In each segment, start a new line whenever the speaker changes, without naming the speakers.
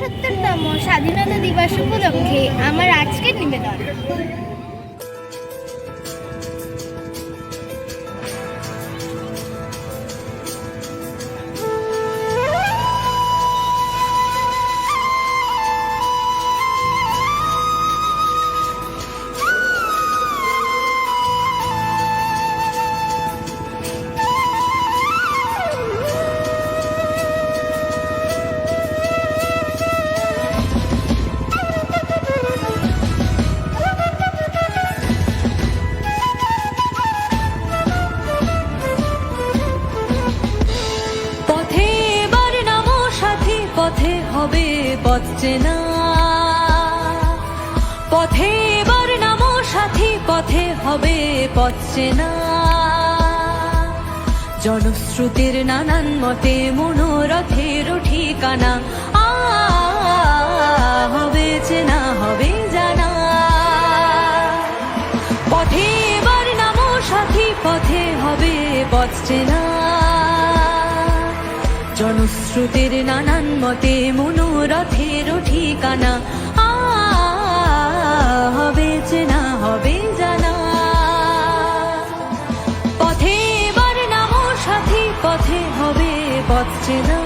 উনসত্তরতম স্বাধীনতা দিবস উপলক্ষে আমার আজকের নিবেদন।
পথ পথে এবার নামো সাথী, পথে হবে পথ চেনা জনশ্রুতির নানান মতে মনোরথের ঠিকানা হবে চেনা হবে জানা পথে নামো সাথী, পথে হবে পথ চেনা জনশ্রুতির নানান মতে মনোরথের ঠিকানা। হবে চেনা হবে জানা। পথে সাথী পথে হবে পথ চেনা।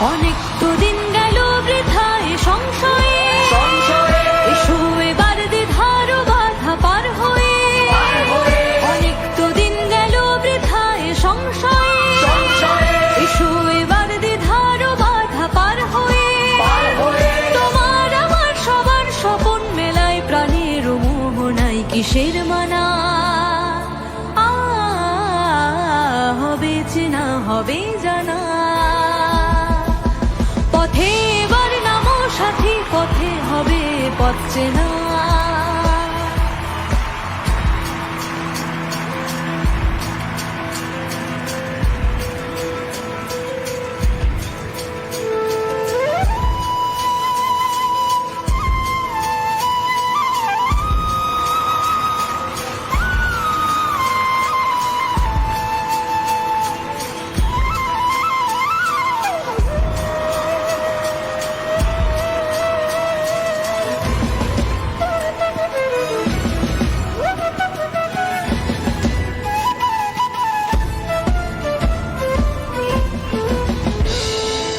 অনেক তো দিন গেল বৃথায় সংশয়ে। এসো এবার দ্বিধার বাধা পার হয়ে। অনেক তো দিন গেল বৃথায় সংশয়ে। এসো এবার দ্বিধার বাধা পার হয়ে। তোমার আমার সবার স্বপন মেলায় প্রাণের মোহনাই কিসের মানা। হবে চেনা হবে জানা। হবে পথ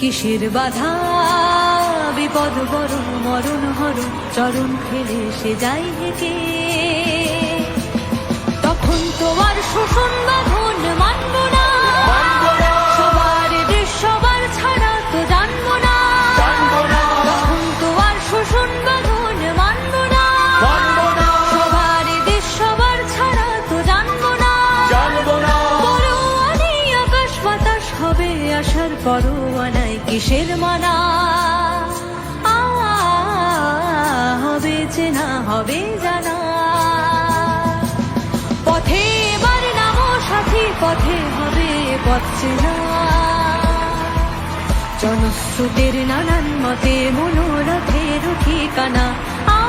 কিসের বাধা? বিপদ বড়, মরণ হর, চরণ ফেলে সে যাই হেকে তখন তোমার আর মানব না কিসের মানা হবে চেনা হবে জানা। পথে বার নাম সাথী, পথে হবে পথ চেনা। জনস্রোতের নানান মতে মনোরথের ঠিকানা। আ